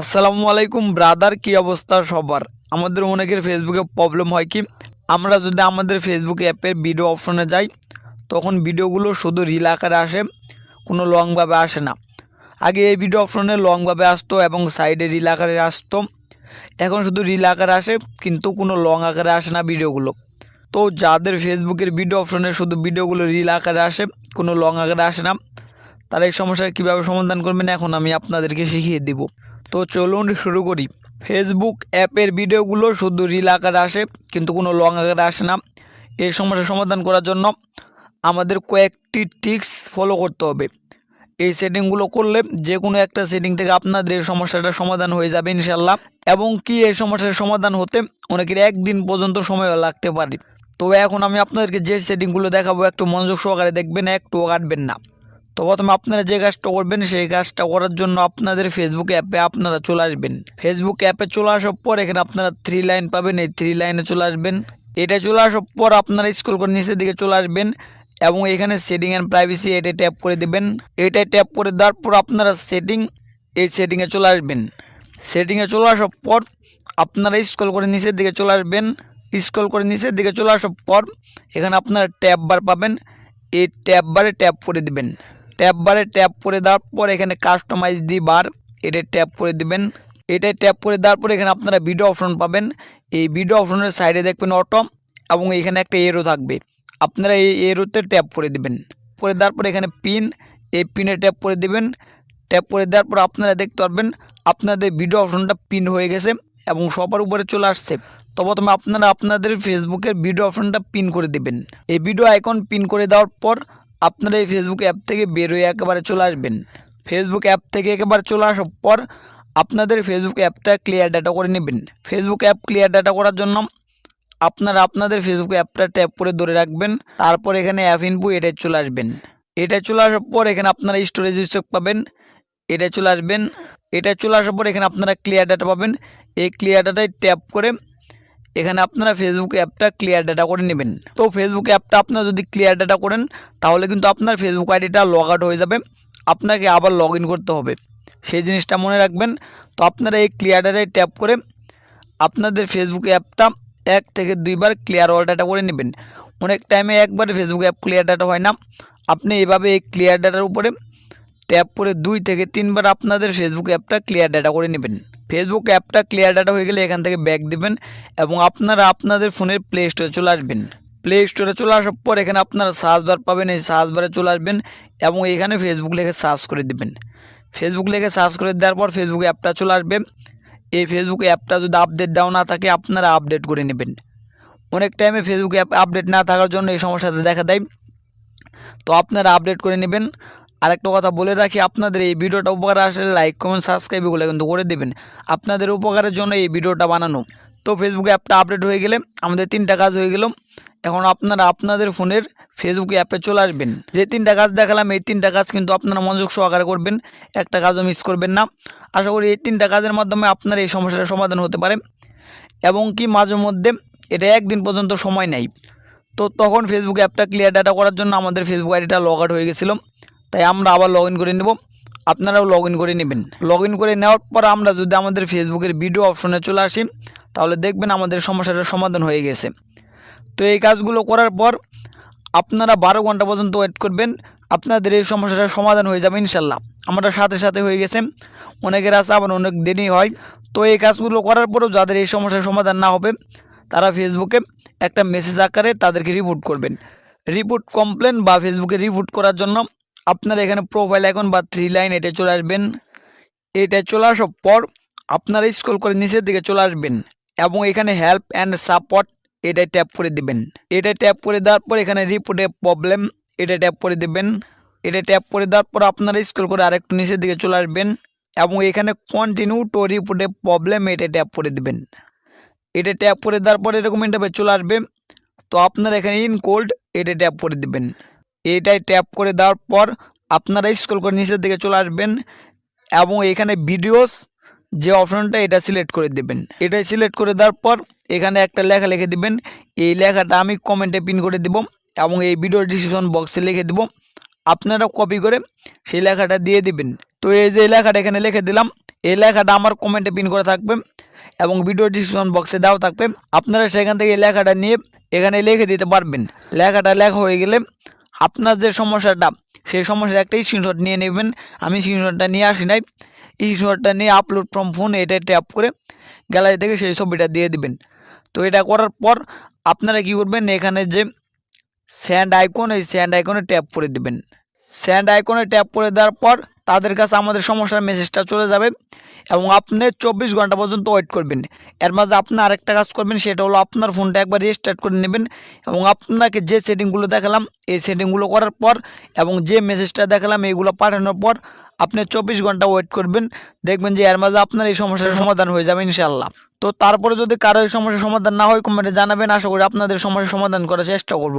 আসসালামু আলাইকুম ব্রাদার কি অবস্থা সবার? আমাদের অনেকের ফেসবুকে প্রবলেম হয় কি? আমরা যদি আমাদের ফেসবুক অ্যাপের ভিডিও অপশনে যাই, তখন ভিডিওগুলো শুধু রিল আকারে আসে, কোনো লংভাবে আসে না। আগে এই ভিডিও অপশনে লংভাবে আসতো এবং সাইডে রিল আকারে আসতো। এখন শুধু রিল আকারে আসে, কিন্তু কোনো লং আকারে আসে না ভিডিওগুলো তো যাদের ফেসবুকের ভিডিও অপশনে শুধু ভিডিওগুলো রিল আকারে আসে, কোনো লং আকারে আসে না, তারা এই সমস্যার কীভাবে সমাধান করবেন, এখন আমি আপনাদেরকে শিখিয়ে দিব। তো চলুন শুরু করি। ফেসবুক অ্যাপের ভিডিওগুলো শুধু রিল আকারে আসে, কিন্তু কোনো লং আকারে আসে না। এই সমস্যার সমাধান করার জন্য আমাদের কয়েকটি টিক্স ফলো করতে হবে। এই সেটিংগুলো করলে যে কোনো একটা সেটিং থেকে আপনাদের এই সমস্যাটার সমাধান হয়ে যাবে ইনশাল্লাহ এবং কি এই সমস্যার সমাধান হতে অনেকের একদিন পর্যন্ত সময় লাগতে পারে। তো এখন আমি আপনাদেরকে যে সেটিংগুলো দেখাবো, একটু মনোযোগ সহকারে দেখবেন, একটুও কাটবেন না। তো প্রথমে আপনারা যে কাজটা করবেন, সেই কাজটা করার জন্য আপনাদের ফেসবুক অ্যাপে আপনারা চলে আসবেন। ফেসবুক অ্যাপে চলে আসার পর এখানে আপনারা থ্রি লাইন পাবেন। এই থ্রি লাইনে চলে আসবেন। এটা চলে আসার পর আপনারা স্ক্রল করে নিচের দিকে চলে আসবেন এবং এখানে সেটিং অ্যান্ড প্রাইভেসি এটা ট্যাপ করে দেবেন। এটা ট্যাপ করে দেওয়ার পর আপনারা সেটিং এই সেটিংয়ে চলে আসবেন। সেটিংয়ে চলে আসার পর আপনারা স্ক্রল করে নিচের দিকে চলে আসবেন। স্ক্রল করে নিচের দিকে চলে আসার পর এখানে আপনারা ট্যাব বার পাবেন। এই ট্যাব বারে ট্যাপ করে দিবেন। ট্যাব বারে ট্যাপ করে দেওয়ার পর এখানে কাস্টমাইজ দি বার এটা ট্যাপ করে দিবেন। এটাই ট্যাপ করে দেওয়ার পর এখানে আপনারা ভিডিও অপশন পাবেন। এই ভিডিও অপশনের সাইডে দেখবেন অটো এবং এখানে একটা এরো থাকবে। আপনারা এই এরোতে ট্যাপ করে দিবেন। করে দেওয়ার পর এখানে পিন এই পিনে ট্যাপ করে দিবেন। ট্যাপ করে দেওয়ার পর আপনারা দেখতে পারবেন, আপনাদের ভিডিও অপশনটা পিন হয়ে গেছে এবং সবার উপরে চলে আসছে। তো প্রথমে আপনারা আপনাদের ফেসবুকের ভিডিও অপশনটা পিন করে দিবেন। এই ভিডিও আইকন পিন করে দেওয়ার পর আপনারা এই ফেসবুক অ্যাপ থেকে বের হয়ে একেবারে চলে আসবেন। ফেসবুক অ্যাপ থেকে একেবারে চলে আসার পর আপনাদের ফেসবুক অ্যাপটা ক্লিয়ার ডাটা করে নেবেন। ফেসবুক অ্যাপ ক্লিয়ার ডাটা করার জন্য আপনারা আপনাদের ফেসবুক অ্যাপটা ট্যাপ করে ধরে রাখবেন। তারপর এখানে অ্যাপ ইনপু এটাই চলে আসবেন। এটা চলে আসার পর এখানে আপনারা স্টোরেজ স্টক পাবেন। এটা চলে আসবেন। এটা চলে আসার পর এখানে আপনারা ক্লিয়ার ডাটা পাবেন। এই ক্লিয়ার ডাটায় ট্যাপ করে এখানে আপনারা ফেসবুক অ্যাপটা ক্লিয়ার ডাটা করে নেবেন। তো ফেসবুক অ্যাপটা আপনারা যদি ক্লিয়ার ডাটা করেন, তাহলে কিন্তু আপনার ফেসবুক আইডিটা লগ আউট হয়ে যাবে। আপনাকে আবার লগ করতে হবে। সেই জিনিসটা মনে রাখবেন। তো আপনারা এই ক্লিয়ার ডাটায় ট্যাপ করে আপনাদের ফেসবুক অ্যাপটা এক থেকে দুইবার ক্লিয়ার অল ডাটা করে নেবেন। অনেক টাইমে একবার ফেসবুক অ্যাপ ক্লিয়ার ডাটা হয় না। আপনি এভাবে এই ক্লিয়ার ডাটার উপরে ট্যাপ করে দুই থেকে তিনবার আপনাদের ফেসবুক অ্যাপটা ক্লিয়ার ডাটা করে নেবেন। ফেসবুক অ্যাপটা ক্লিয়ার ডাটা হয়ে গেলে এখান থেকে ব্যাক দিবেন এবং আপনারা আপনাদের ফোনের প্লে স্টোরে চলে আসবেন। প্লে স্টোরে চলে আসার পর এখানে আপনারা সার্চ পাবেন, এই সার্চ চলে আসবেন এবং এখানে ফেসবুক লিখে সার্চ করে দিবেন। ফেসবুক লিখে সার্চ করে দেওয়ার পর ফেসবুক অ্যাপটা চলে আসবে। এই ফেসবুক অ্যাপটা যদি আপডেট দেওয়া না থাকে, আপনারা আপডেট করে নেবেন। অনেক টাইমে ফেসবুক অ্যাপ আপডেট না থাকার জন্য এই সমস্যাটা দেখা দেয়। তো আপনারা আপডেট করে নেবেন। আরেকটা কথা বলে রাখি, আপনাদের এই ভিডিওটা উপকার আসলে লাইক কমেন্ট সাবস্ক্রাইব এগুলো কিন্তু করে দেবেন। আপনাদের উপকারের জন্য এই ভিডিওটা বানানো। তো ফেসবুক অ্যাপটা আপডেট হয়ে গেলে আমাদের তিনটা কাজ হয়ে গেল। এখন আপনারা আপনাদের ফোনের ফেসবুক অ্যাপে চলে আসবেন। যে তিনটা কাজ দেখালাম, এই তিনটা কাজ কিন্তু আপনারা মনোযোগ সহকারে করবেন। একটা কাজও মিস করবেন না। আশা করি এই তিনটা কাজের মাধ্যমে আপনার এই সমস্যার সমাধান হতে পারে। এবং কি মাঝে মধ্যে এটা একদিন পর্যন্ত সময় নেই। তো তখন ফেসবুক অ্যাপটা ক্লিয়ার ডাটা করার জন্য আমাদের ফেসবুক আইডিটা লগ আউট হয়ে গেছিল। তাই আমরা আবার লগ করে নেব। আপনারাও লগ করে নেবেন। লগ করে নেওয়ার পর আমরা যদি আমাদের ফেসবুকের ভিডিও অপশনে চলে আসি, তাহলে দেখবেন আমাদের সমস্যাটার সমাধান হয়ে গেছে। তো এই কাজগুলো করার পর আপনারা বারো ঘণ্টা পর্যন্ত ওয়েট করবেন। আপনাদের এই সমস্যাটার সমাধান হয়ে যাবে ইনশাল্লাহ আমরা সাথে সাথে হয়ে গেছে। অনেকের আছে, আবার অনেক দেরি হয়। তো এই কাজগুলো করার পরেও যাদের এই সমস্যার সমাধান না হবে, তারা ফেসবুকে একটা মেসেজ আকারে তাদেরকে রিপোর্ট করবেন। রিপোর্ট কমপ্লেন বা ফেসবুকে রিপোর্ট করার জন্য আপনারা এখানে প্রোফাইল এখন বা থ্রি লাইন এটা চলে আসবেন। এটা চলে আসার পর আপনারা স্ক্রল করে নিচের দিকে চলে আসবেন এবং এখানে হেল্প অ্যান্ড সাপোর্ট এটা ট্যাপ করে দিবেন। এটা ট্যাপ করে দেওয়ার পর এখানে রিপোর্টে প্রবলেম এটা ট্যাপ করে দিবেন। এটা ট্যাপ করে দেওয়ার পর আপনারা স্ক্রল করে আরেকটু নিচের দিকে চলে আসবেন এবং এখানে continue to report a problem এটা ট্যাপ করে দিবেন। এটা ট্যাপ করে দেওয়ার পর এরকম ইন্টারভেস চলে আসবে। তো আপনারা এখানে ইন কোল্ড এটা ট্যাপ করে দিবেন। এটাই ট্যাপ করে দেওয়ার পর আপনারা স্ক্রল করে নিচের দিকে চলে আসবেন এবং এখানে ভিডিওস যে অপশনটা এটা সিলেক্ট করে দেবেন। এটাই সিলেক্ট করে দেওয়ার পর এখানে একটা লেখা লিখে দিবেন। এই লেখাটা আমি কমেন্টে পিন করে দিব এবং এই ভিডিও ডিসক্রিপশন বক্সে লিখে দেব। আপনারা কপি করে সেই লেখাটা দিয়ে দিবেন। তো এই যে লেখাটা এখানে লিখে দিলাম, এই লেখাটা আমার কমেন্টে পিন করে থাকবে এবং ভিডিও ডিসক্রিপশন বক্সে দেওয়া থাকবে। আপনারা সেখান থেকে এই লেখাটা নিয়ে এখানে লিখে দিতে পারবেন। লেখাটা লেখা হয়ে গেলে আপনার যে সমস্যাটা, সেই সমস্যার একটাই স্ক্রিনশট নিয়ে নেবেন। আমি স্ক্রিনশটটা নিয়ে আসি নাই। স্ক্রিনশটটা নিয়ে আপলোড ফ্রম ফোন এটা ট্যাপ করে গ্যালারি থেকে সেই ছবিটা দিয়ে দিবেন। তো এটা করার পর আপনারা কি করবেন, এখানে যে স্যান্ড আইকন এই স্যান্ড আইকনে ট্যাপ করে দেবেন। স্যান্ড আইকনে ট্যাপ করে দেওয়ার পর তাদের কাছে আমাদের সমস্যার মেসেজটা চলে যাবে এবং আপনি চব্বিশ ঘণ্টা পর্যন্ত ওয়েট করবেন। এর মাঝে আপনি আরেকটা কাজ করবেন, সেটা হলো আপনার ফোনটা একবার রিস্টার্ট করে নেবেন এবং আপনাকে যে সেটিংগুলো দেখালাম, এই সেটিংগুলো করার পর এবং যে মেসেজটা দেখালাম, এইগুলো পাঠানোর পর আপনি চব্বিশ ঘণ্টা ওয়েট করবেন। দেখবেন যে এর মাঝে আপনার এই সমস্যার সমাধান হয়ে যাবে ইনশাল্লাহ তো তারপরে যদি কারও এই সমস্যার সমাধান না হয় কমেন্টে জানাবেন। আশা করি আপনাদের সমস্যার সমাধান করার চেষ্টা করব।